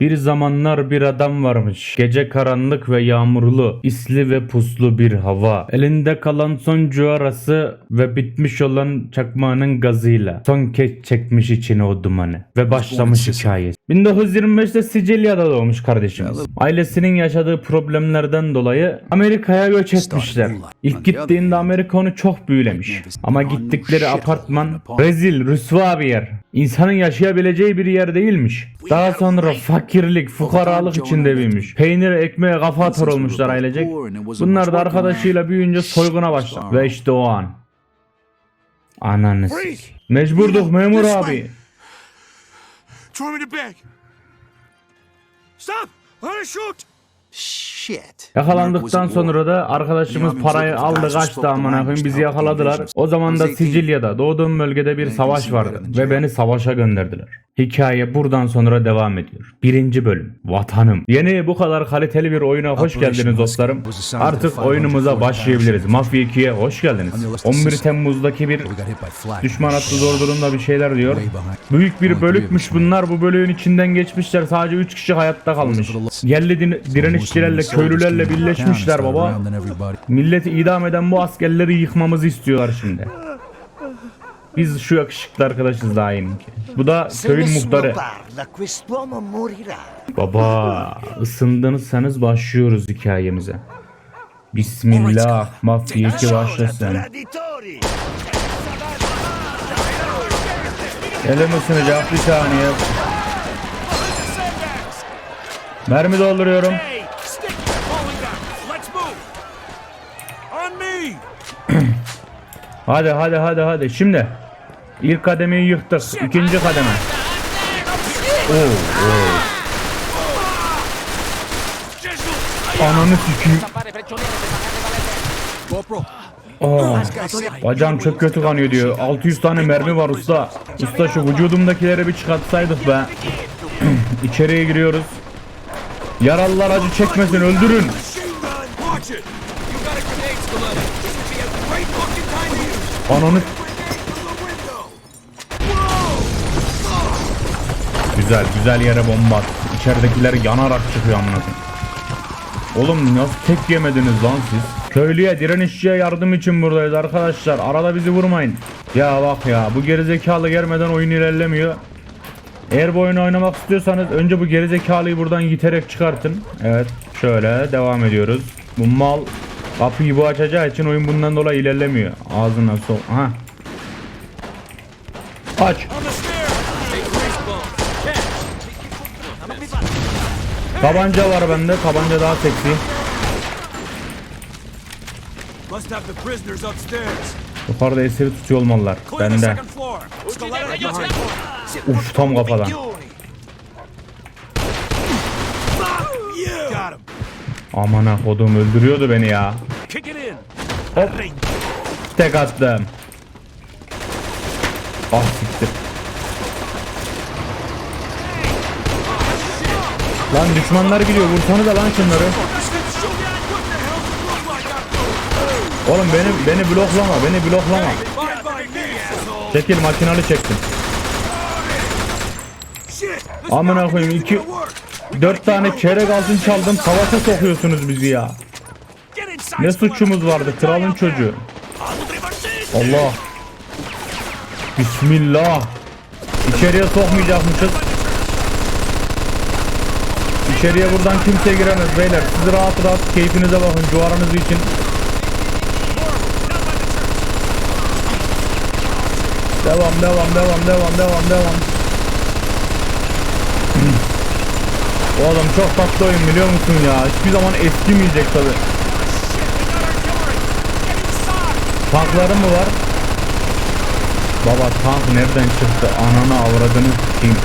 Bir zamanlar bir adam varmış. Gece karanlık ve yağmurlu, isli ve puslu bir hava. Elinde kalan son cuarası ve bitmiş olan çakmağının gazıyla son kez çekmiş içine o dumanı ve başlamış hikayesi. 1925'te Sicilya'da doğmuş kardeşimiz. Ailesinin yaşadığı problemlerden dolayı Amerika'ya göç etmişler. İlk gittiğinde Amerika onu çok büyülemiş. Ama gittikleri apartman rezil, rüsva bir yer. İnsanın yaşayabileceği bir yer değilmiş. Daha sonra fakirlik, fukaralık içinde büyümüş. Peynir, ekmeğe kafa atar olmuşlar ailecek. Bunlar da arkadaşıyla büyüyünce soyguna başlar. Ve işte o an. Ananı. Mecburduk memur abi. Throw me the bag. Stop! I'm gonna shoot! Yakalandıktan sonra da arkadaşımız parayı aldı kaçtı amına koyayım bizi yakaladılar. O zaman da Sicilya'da doğduğum bölgede bir savaş vardı ve beni savaşa gönderdiler. Hikaye buradan sonra devam ediyor. Birinci bölüm Vatanım. Yeni bu kadar kaliteli bir oyuna hoş geldiniz dostlarım. Artık oyunumuza başlayabiliriz. Mafya 2'ye hoş geldiniz. 11 Temmuz'daki bir düşman attı zor durumda bir şeyler diyor. Büyük bir bölükmüş bunlar bu bölüğün içinden geçmişler sadece 3 kişi hayatta kalmış. Yerli din- direnişçilerle köylülerle birleşmişler baba. Milleti idam eden bu askerleri yıkmamızı istiyorlar şimdi. Biz şu yakışıklı arkadaşız daha yeni ki. Bu da köyün muhtarı. Baba ısındınızsanız başlıyoruz hikayemize. Bismillah mafya 2 başlasın. Isınacak bir saniye. Mermi dolduruyorum. Hadi hadi hadi hadi şimdi. İlk kademeyi yıktık. İkinci kademe. Oo, oo. Ananı sikeyim. Aa, bacağım çok kötü kanıyor diyor. 600 tane mermi var usta. Usta şu vücudumdakileri bir çıkartsaydık be. İçeriye giriyoruz. Yaralılar acı çekmesin öldürün. Ananı Güzel güzel yere bomba at. İçeridekiler yanarak çıkıyor amına. Oğlum nasıl tek yemediniz lan siz? Köylüye direnişçiye yardım için buradayız arkadaşlar. Arada bizi vurmayın. Ya bak ya bu gerizekalı gelmeden oyun ilerlemiyor. Eğer bu oyunu oynamak istiyorsanız önce bu gerizekalıyı buradan yiterek çıkartın. Evet şöyle devam ediyoruz. Bu mal kapıyı bu açacağı için oyun bundan dolayı ilerlemiyor. Ağzına sok. Ha. Aç. Tabanca var bende. Tabanca daha seksi. Yukarıda esiri tutuyor olmalılar. Bende. Uf tam kafadan. You! Got him! Amana kodum öldürüyordu beni ya. Hop. Tek attım. Ah siktir. Lan düşmanlar gidiyor. Vursana da lan şunları. Oğlum beni beni bloklama. Beni bloklama. Çekil makinalı çektim. Amına koyayım iki. Dört tane çeyrek altın çaldım. Savaşa sokuyorsunuz bizi ya. Ne suçumuz vardı kralın çocuğu. Allah. Bismillah. İçeriye sokmayacakmışız. İçeriye buradan kimse giremez beyler. Siz rahat rahat keyfinize bakın cuvaranız için. Devam devam devam devam devam devam. Oğlum çok tatlı oyun biliyor musun ya? Hiçbir zaman eskimeyecek tabi. Tankları mı var? Baba tank nereden çıktı? Ananı avradını s**eyim.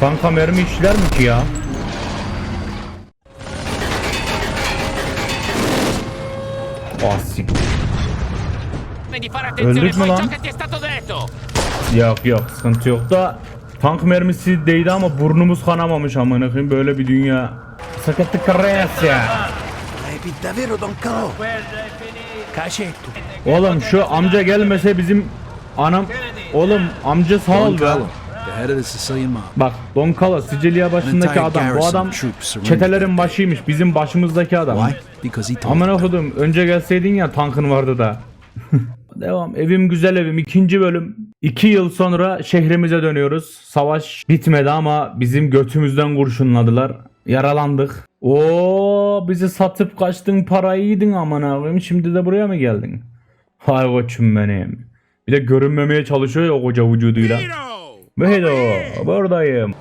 Tanka mermi işler mi ki ya? Ah fare attenzione Öldük mü lan? Yok yok sıkıntı yok da tank mermisi değdi ama burnumuz kanamamış amına koyayım böyle bir dünya. Sakatlı karayas ya. Oğlum şu amca gelmese bizim anam oğlum amca sağ ol be. Bak Don Carlos Sicilya başındaki adam bu adam çetelerin başıymış bizim başımızdaki adam. Aman okudum önce gelseydin ya tankın vardı da. Devam evim güzel evim ikinci bölüm. İki yıl sonra şehrimize dönüyoruz. Savaş bitmedi ama bizim götümüzden kurşunladılar. Yaralandık. Oo bizi satıp kaçtın parayı yedin aman abim şimdi de buraya mı geldin? Hay koçum benim. Bir de görünmemeye çalışıyor ya koca vücuduyla. Mehdo buradayım.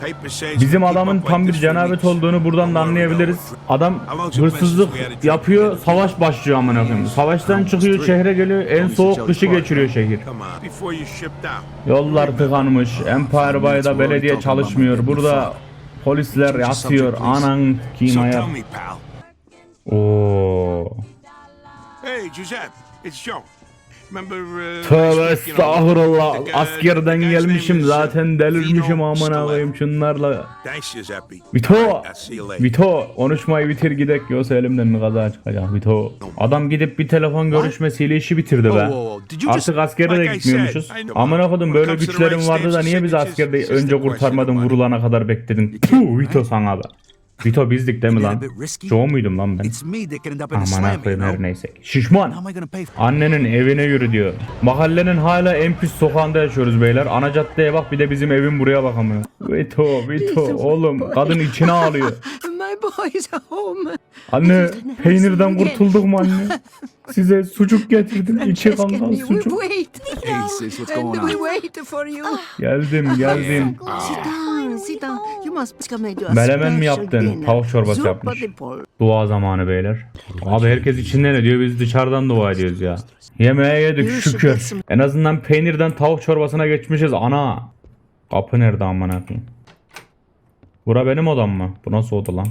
Bizim adamın tam bir cenabet olduğunu buradan da anlayabiliriz. Adam hırsızlık yapıyor, savaş başlıyor amına koyayım. Savaştan çıkıyor, şehre geliyor, en soğuk kışı geçiriyor şehir. Yollar tıkanmış, Empire Bay'da belediye çalışmıyor. Burada polisler yatıyor. Anan kim pal. Oo. Hey, Giuseppe, it's Joe. Remember, Tövbe estağfurullah. the Askerden gelmişim zaten delirmişim Stiletto. koyayım şunlarla. Vito, I'll see you later. Vito konuşmayı bitir gidek yoksa elimden mi kaza çıkacak Vito. Adam gidip bir telefon görüşmesiyle işi bitirdi be. Did you just- Artık askere de gitmiyormuşuz. kodum When böyle right vardı da niye biz askerde önce kurtarmadın vurulana kadar bekledin. Puh Vito sana be. Vito bizdik değil mi lan? Joe muydum lan ben? Aman koyayım her neyse. Şişman. Annenin evine yürü diyor. Mahallenin hala en pis sokağında yaşıyoruz beyler. Ana caddeye bak bir de bizim evin buraya bak amına. Vito, Vito oğlum kadın içine ağlıyor. Anne peynirden kurtulduk mu anne? Size sucuk getirdim. İçi. We sucuk. Geldim geldim. Menemen mi yaptın? Tavuk çorbası yapmış. Dua zamanı beyler. Abi herkes içinden ediyor biz dışarıdan dua ediyoruz ya. Yemeğe yedik şükür. En azından peynirden tavuk çorbasına geçmişiz ana. Kapı nerede amına koyayım? Bura benim odam mı? Bu nasıl oda lan?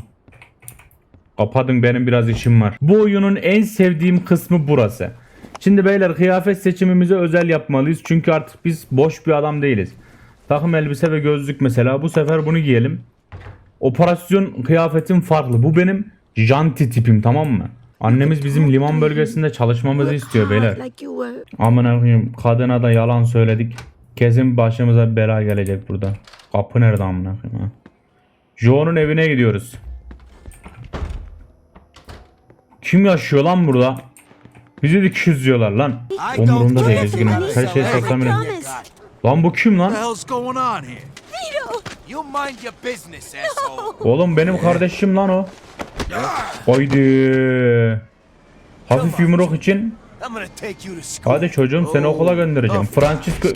Kapadın benim biraz işim var. Bu oyunun en sevdiğim kısmı burası. Şimdi beyler kıyafet seçimimizi özel yapmalıyız. Çünkü artık biz boş bir adam değiliz. Takım elbise ve gözlük mesela. Bu sefer bunu giyelim. Operasyon kıyafetim farklı. Bu benim janti tipim tamam mı? Annemiz bizim liman bölgesinde çalışmamızı istiyor beyler. Amına koyayım kadına da yalan söyledik. Kesin başımıza bir bela gelecek burada. Kapı nerede amına koyayım ha? Joe'nun evine gidiyoruz. Kim yaşıyor lan burada? Bizi dikiş diyorlar lan. Umurumda değil üzgünüm. Her şey saklamıyorum. Lan bu kim lan? Oğlum benim kardeşim lan o. Haydi. Hafif yumruk için. Hadi çocuğum seni okula göndereceğim. Oh, Francisco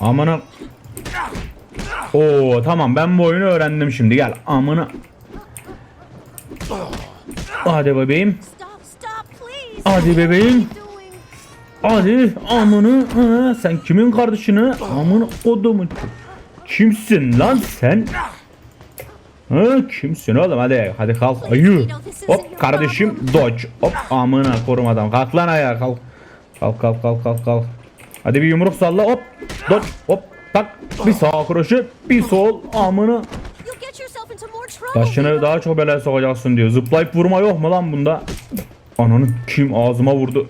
amına. Oo tamam ben bu oyunu öğrendim şimdi gel amına. Hadi bebeğim. Hadi bebeğim. Hadi amını. Ha, sen kimin kardeşini? Amına kodumu. Kimsin lan sen? Ha, kimsin oğlum hadi hadi kalk ayı. Hop kardeşim dodge. Hop amına korumadan kalk lan ayağa kalk. Kalk kalk kalk kalk kalk. Hadi bir yumruk salla hop. Dodge hop tak. Bir sağ kroşe bir sol amına. Başını daha çok belaya sokacaksın diyor. Zıplayıp vurma yok mu lan bunda? Ananı kim ağzıma vurdu?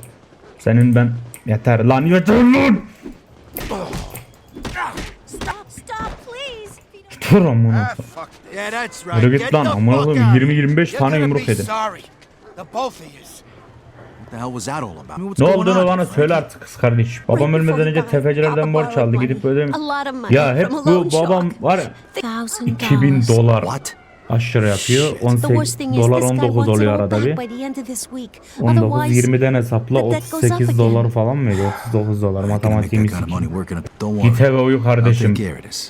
Senin ben yeter lan yeter lan. Stop, stop, please. Dur amına. right. Yürü git lan amına fuck koyayım out. 20-25 You're tane yumruk yedin. Ne olduğunu bana söyle artık kız kardeş. Babam ölmeden önce tefecilerden borç aldı gidip money Ya hep bu babam var ya Thousand 2000 dollars. dolar? Aşırı yapıyor. The worst 18 thing is dolar this guy 19 wants it oluyor arada bir. back by the end of this week. 19 Otherwise, 20'den hesapla the debt goes up 38 again. dolar falan mıydı? 39 dolar I can make matematiğimi that kind of money sikeyim. working. up- Don't Git eve uyu kardeşim.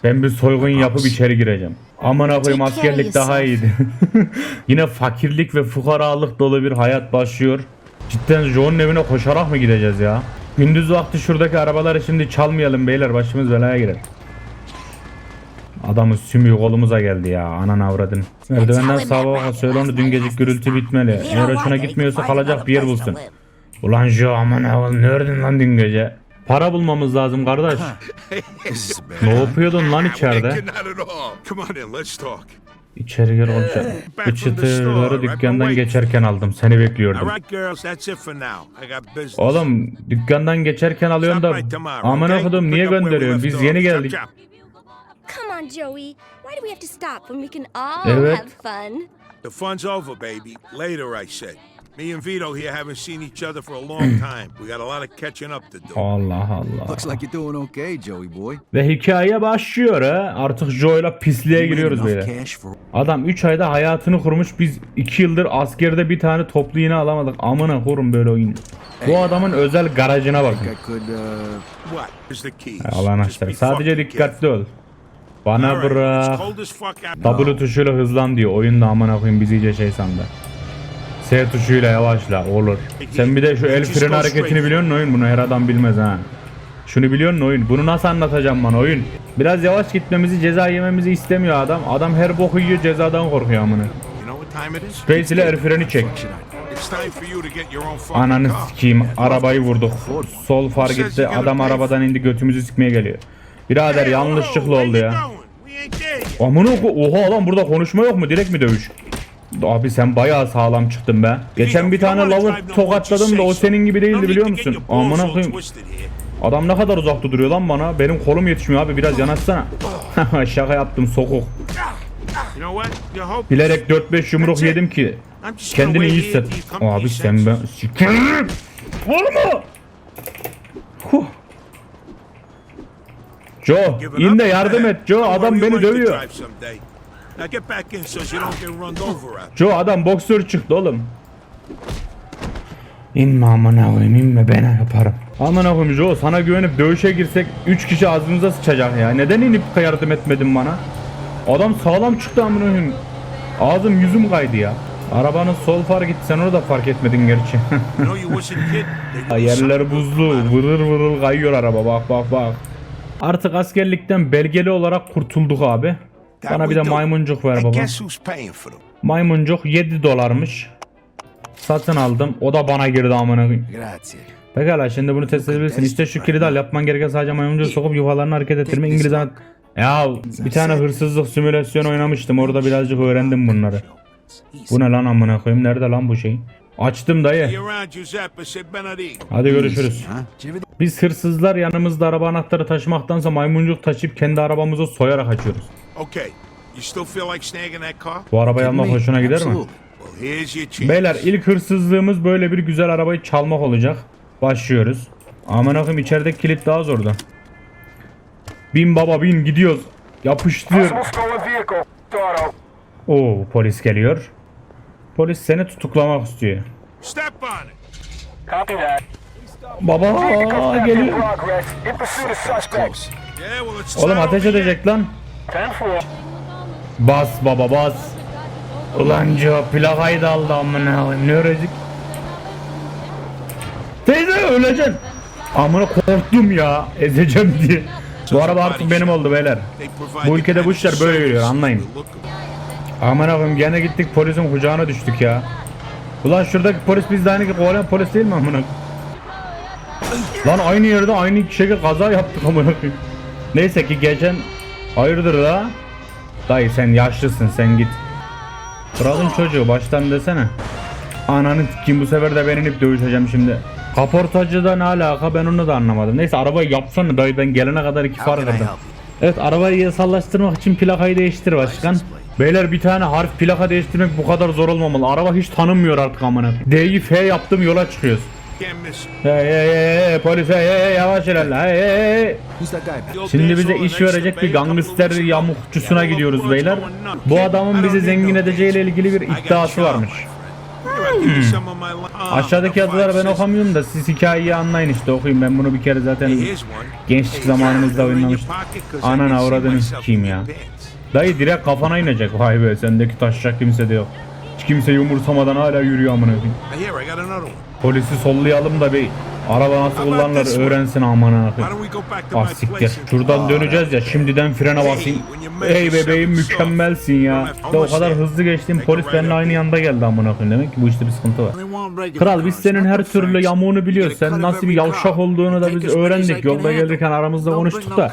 Ben bir soygun yapıp içeri gireceğim. Amına koyayım askerlik daha iyiydi. Yine fakirlik ve fukaralık dolu bir hayat başlıyor. Cidden Joe'nun evine koşarak mı gideceğiz ya? Gündüz vakti şuradaki arabaları şimdi çalmayalım beyler başımız belaya girer. Adamın sümüğü kolumuza geldi ya anan avradın. Merdivenden sağa baka söyle onu dün gece gürültü bitmeli. Eğer hoşuna gitmiyorsa kalacak bir yer bulsun. Ulan Joe aman avradın neredin lan dün gece? Para bulmamız lazım kardeş. Ne yapıyordun lan içeride? İçeri gir olacak. Bu çıtırları dükkandan geçerken aldım. Seni bekliyordum. Oğlum dükkandan geçerken alıyorsun da aman okudum niye gönderiyorsun? Biz yeni geldik. Come on, Joey. Why do we have to stop when we can all Evet. have fun? The fun's over, baby. Later, I said. Me and Vito here haven't seen each other for a long time. We got a lot of catching up to do. Allah Allah. Looks like you're doing okay, Joey boy. Ve hikaye başlıyor ha. Artık Joe'yla pisliğe You made giriyoruz enough böyle. cash for Adam 3 ayda hayatını kurmuş. Biz 2 yıldır askerde bir tane toplu iğne alamadık. Amına korum böyle oyun. Bu adamın özel garajına bakın. I could uh What is the keys? Allah Just anahtarı. be Sadece dikkatli ol. Bana bırak. W tuşuyla hızlan diyor. Oyunda amına koyayım bizi iyice şey sandı. S tuşuyla yavaşla olur. Sen bir de şu el freni hareketini biliyor musun oyun? Bunu her adam bilmez ha. Şunu biliyor musun oyun? Bunu nasıl anlatacağım bana oyun? Biraz yavaş gitmemizi, ceza yememizi istemiyor adam. Adam her boku yiyor, cezadan korkuyor amına. Space ile el freni çek. Ananı sikeyim. Arabayı vurduk. Sol far gitti. Adam arabadan indi götümüzü sikmeye geliyor. Birader yanlışlıkla oldu ya. Amına ko- oha lan burada konuşma yok mu? Direkt mi dövüş? Abi sen bayağı sağlam çıktın be. Geçen bir tane lavı tokatladım da o senin gibi değildi biliyor musun? Amına koyayım. Adam ne kadar uzakta duruyor lan bana. Benim kolum yetişmiyor abi biraz yanaşsana. Şaka yaptım sokuk. Bilerek 4-5 yumruk yedim ki kendini iyi hisset. Abi sen ben. Vurma. Huh. Joe in de yardım et Joe adam beni dövüyor. Joe adam boksör çıktı oğlum. İnme amına koyayım inme ben yaparım. Amına koyayım Joe sana güvenip dövüşe girsek 3 kişi ağzımıza sıçacak ya. Neden inip yardım etmedin bana? Adam sağlam çıktı amına koyayım. Ağzım yüzüm kaydı ya. Arabanın sol far gitti sen onu da fark etmedin gerçi. Yerler buzlu vırır vırır kayıyor araba bak bak bak. Artık askerlikten belgeli olarak kurtulduk abi. Bana bir de maymuncuk ver baba. Maymuncuk 7 dolarmış. Satın aldım. O da bana girdi amına. Pekala şimdi bunu test edebilirsin. İşte şu kilidi al. Yapman gereken sadece maymuncuğu sokup yuvalarını hareket ettirme. İngiliz. Ya bir tane hırsızlık simülasyonu oynamıştım. Orada birazcık öğrendim bunları. Bu ne lan amına koyayım? Nerede lan bu şey? Açtım dayı. Hadi görüşürüz. Biz hırsızlar yanımızda araba anahtarı taşımaktansa maymuncuk taşıyıp kendi arabamızı soyarak açıyoruz. Bu arabayı almak hoşuna gider mi? Beyler ilk hırsızlığımız böyle bir güzel arabayı çalmak olacak. Başlıyoruz. Aman akım içerideki kilit daha zordu. Bin baba bin gidiyoruz. Yapıştır. Oo polis geliyor. Polis seni tutuklamak istiyor. Step on it. Baba geliyor. Oğlum ateş edecek lan. Bas baba bas. Ulan Joe plakayı da aldı amına koyayım. Ne ölecek? Teyze öleceksin. Amına korktum ya. Ezeceğim diye. Bu araba artık benim oldu beyler. Bu ülkede bu işler böyle yürüyor anlayın. Aman koyayım gene gittik polisin kucağına düştük ya. Ulan şuradaki polis bizde aynı ki kovalayan polis değil mi amına? Lan aynı yerde aynı kişiye kaza yaptık amına. Neyse ki geçen hayırdır la? Dayı sen yaşlısın sen git. Kralın çocuğu baştan desene. Ananı kim bu sefer de ben inip dövüşeceğim şimdi. Kaportacıda ne alaka ben onu da anlamadım. Neyse arabayı yapsana dayı ben gelene kadar iki far kırdım. Evet arabayı yasallaştırmak için plakayı değiştir başkan. Beyler bir tane harf plaka değiştirmek bu kadar zor olmamalı. Araba hiç tanınmıyor artık amına. D'yi F yaptım yola çıkıyoruz. Hey hey hey hey polis hey hey yavaş ilerle hey hey hey. Şimdi bize iş verecek bir gangster yamukçusuna gidiyoruz beyler. Bu adamın bizi zengin edeceğiyle ilgili bir iddiası varmış. Ah, Aşağıdaki yazıları ben okamıyorum da siz hikayeyi anlayın işte okuyun ben bunu bir kere zaten gençlik zamanımızda oynamıştım. pocket 'cause I Anan can see avradını myself sikeyim in ya. Dayı direkt kafana inecek vay be sendeki taşacak kimse de yok. Hiç kimse umursamadan hala yürüyor amına koyayım. Polisi sollayalım da bir Araba nasıl kullanılır öğrensin back to Ah siktir. Şuradan döneceğiz ya şimdiden frene basayım. Ey bebeğim mükemmelsin ya. İşte o kadar hızlı geçtiğim polis benimle aynı yanda geldi amına koyayım. Demek ki bu işte bir sıkıntı var. Kral biz senin her türlü yamuğunu biliyoruz. Sen nasıl bir yavşak olduğunu da biz öğrendik. Yolda gelirken aramızda konuştuk da.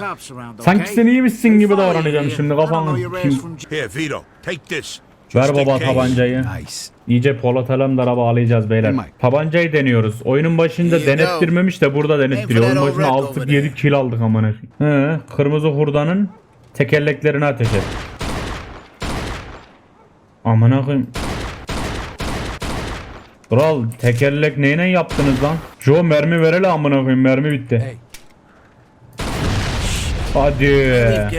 Sanki sen iyi misin gibi davranacağım şimdi kafanı. Kim- Here, Vito, take this. Ver baba tabancayı. Nice. İyice Polat Alemdar'a bağlayacağız beyler. Tabancayı deniyoruz. Oyunun başında denettirmemiş de burada denettiriyor. Oyunun başında 6-7 kill aldık amına. He, kırmızı hurdanın tekerleklerine ateş et. Amına koyayım. Kral tekerlek neyine yaptınız lan? Joe mermi verele amına koyayım mermi bitti. Hadi.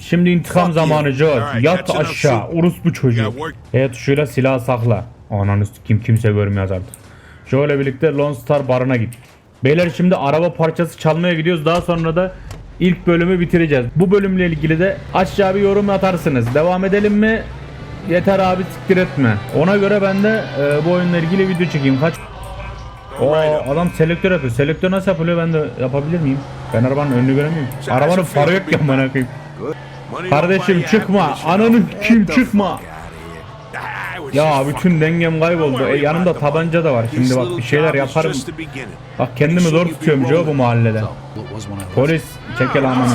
Şimdi intikam zamanı. Alright, Yat aşağı. Urus bu çocuğu. Yeah, work. E tuşuyla silah sakla. Ananı kim kimse görmüyor artık. Joe ile birlikte Lone Star barına git. Beyler şimdi araba parçası çalmaya gidiyoruz. Daha sonra da ilk bölümü bitireceğiz. Bu bölümle ilgili de aşağı bir yorum atarsınız. Devam edelim mi? Yeter abi siktir etme. Ona göre ben de e, bu oyunla ilgili video çekeyim. Kaç o adam selektör yapıyor. Selektör nasıl yapılıyor ben de yapabilir miyim? Ben arabanın önünü göremiyorum. Arabanın farı yok ya bana koyayım. Kardeşim çıkma. know. kim çıkma. Ya bütün dengem kayboldu. E, yanımda tabanca da var. Şimdi bak bir şeyler yaparım. Bak kendimi zor tutuyorum Joe bu mahallede. Polis çekel amına.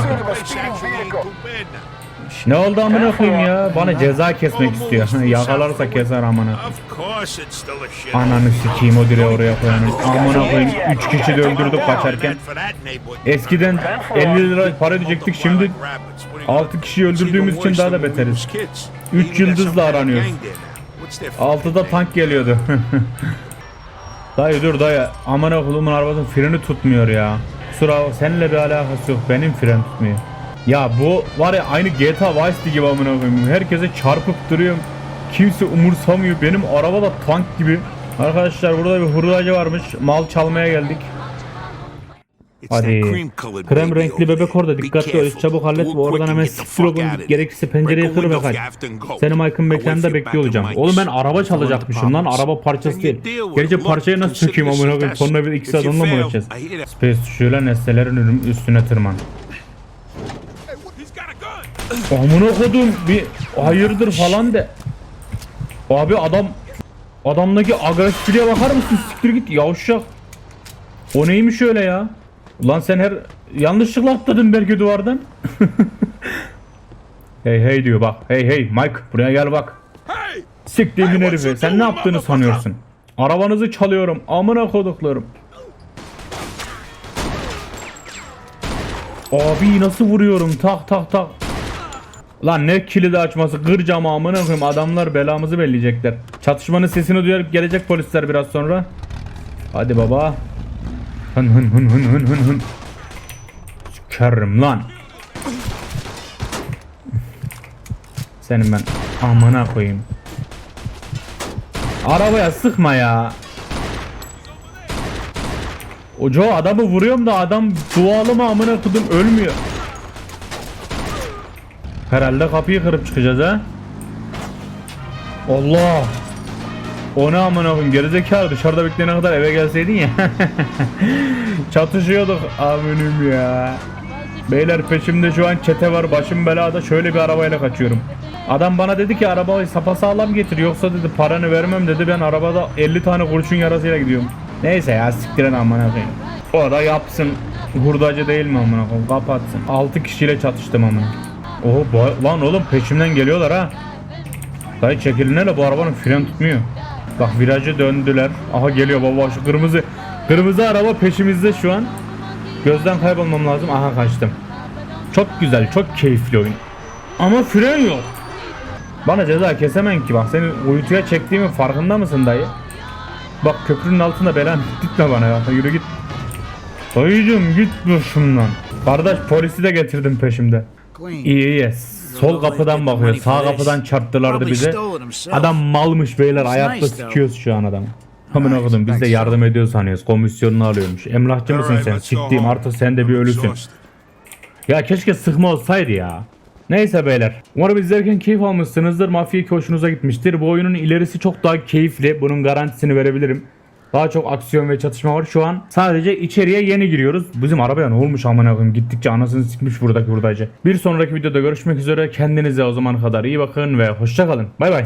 Ne oldu amına koyayım ya? Bana ceza kesmek istiyor. Yakalarsa keser amına. Ananı sikeyim o direği oraya koyanın. Amına koyayım 3 kişi de öldürdük kaçarken. Eskiden 50 lira para ödeyecektik şimdi 6 kişiyi öldürdüğümüz için daha da beteriz. 3 yıldızla aranıyoruz. 6'da tank geliyordu. dayı dur dayı. Amına koyduğumun arabasının freni tutmuyor ya. Kusura seninle bir alakası yok. Benim fren tutmuyor. Ya bu var ya aynı GTA Vice City gibi amına koyayım. Herkese çarpıp duruyorum. Kimse umursamıyor. Benim araba da tank gibi. Arkadaşlar burada bir hurdacı varmış. Mal çalmaya geldik. Hadi. Krem renkli bebek orada. Dikkatli ol. Çabuk hallet ve oradan hemen siktir. Gerekirse pencereyi kır ve kaç. Seni Mike'ın mekanında bekliyor olacağım. Oğlum ben araba çalacakmışım lan. Araba parçası değil. Gerçi parçayı nasıl sökeyim amına koyayım. Sonra bir iki saat onunla mı uğraşacağız? Space tuşuyla nesnelerin üstüne tırman. Amına kodum bir hayırdır falan de. Abi adam adamdaki agresifliğe bakar mısın? Siktir git yavşak. O neymiş öyle ya? Ulan sen her yanlışlıkla atladın belki duvardan. hey hey diyor bak. Hey hey Mike buraya gel bak. Siktiğimin herifi. Sen ne yaptığını sanıyorsun? Arabanızı çalıyorum. Amına koduklarım. Abi nasıl vuruyorum? Tak tak tak. Lan ne kilidi açması kır camı amına koyayım adamlar belamızı belleyecekler. Çatışmanın sesini duyarıp gelecek polisler biraz sonra. Hadi baba. Hın hın hın hın hın hın hın. Sikerim lan. Senin ben amına koyayım. Arabaya sıkma ya. Oco adamı vuruyorum da adam dualı mı amına kodum ölmüyor. Herhalde kapıyı kırıp çıkacağız ha. Allah. O ne amına koyayım gerizekalı dışarıda bekleyene kadar eve gelseydin ya. Çatışıyorduk aminim ya. Beyler peşimde şu an çete var başım belada şöyle bir arabayla kaçıyorum. Adam bana dedi ki arabayı sapasağlam getir yoksa dedi paranı vermem dedi ben arabada 50 tane kurşun yarasıyla gidiyorum. Neyse ya siktiren amına koyayım. O da yapsın. Hurdacı değil mi amına koyayım kapatsın. 6 kişiyle çatıştım amına. Bu- lan oğlum peşimden geliyorlar ha. Dayı çekilin hele bu arabanın fren tutmuyor. Bak virajı döndüler. Aha geliyor baba şu kırmızı. Kırmızı araba peşimizde şu an. Gözden kaybolmam lazım. Aha kaçtım. Çok güzel, çok keyifli oyun. Ama fren yok. Bana ceza kesemen ki bak seni uyutuya çektiğimin farkında mısın dayı? Bak köprünün altında belan gitme bana ya. Yürü git. Dayıcım git başımdan. Kardeş polisi de getirdim peşimde. İyi iyi. Sol kapıdan bakıyor. Sağ kapıdan çarptılardı bize. Adam malmış beyler. Ayakta sikiyoruz şu an adamı. Amına koydum biz de yardım ediyor sanıyoruz. Komisyonunu alıyormuş. Emlakçı mısın sen? Siktiğim artık sen de bir ölüsün. Ya keşke sıkma olsaydı ya. Neyse beyler. Umarım izlerken keyif almışsınızdır. Mafya 2 hoşunuza gitmiştir. Bu oyunun ilerisi çok daha keyifli. Bunun garantisini verebilirim. Daha çok aksiyon ve çatışma var. Şu an sadece içeriye yeni giriyoruz. Bizim arabaya ne olmuş amına koyayım. Gittikçe anasını sikmiş buradaki buradacı. Bir sonraki videoda görüşmek üzere. Kendinize o zaman kadar iyi bakın ve hoşça kalın. Bay bay.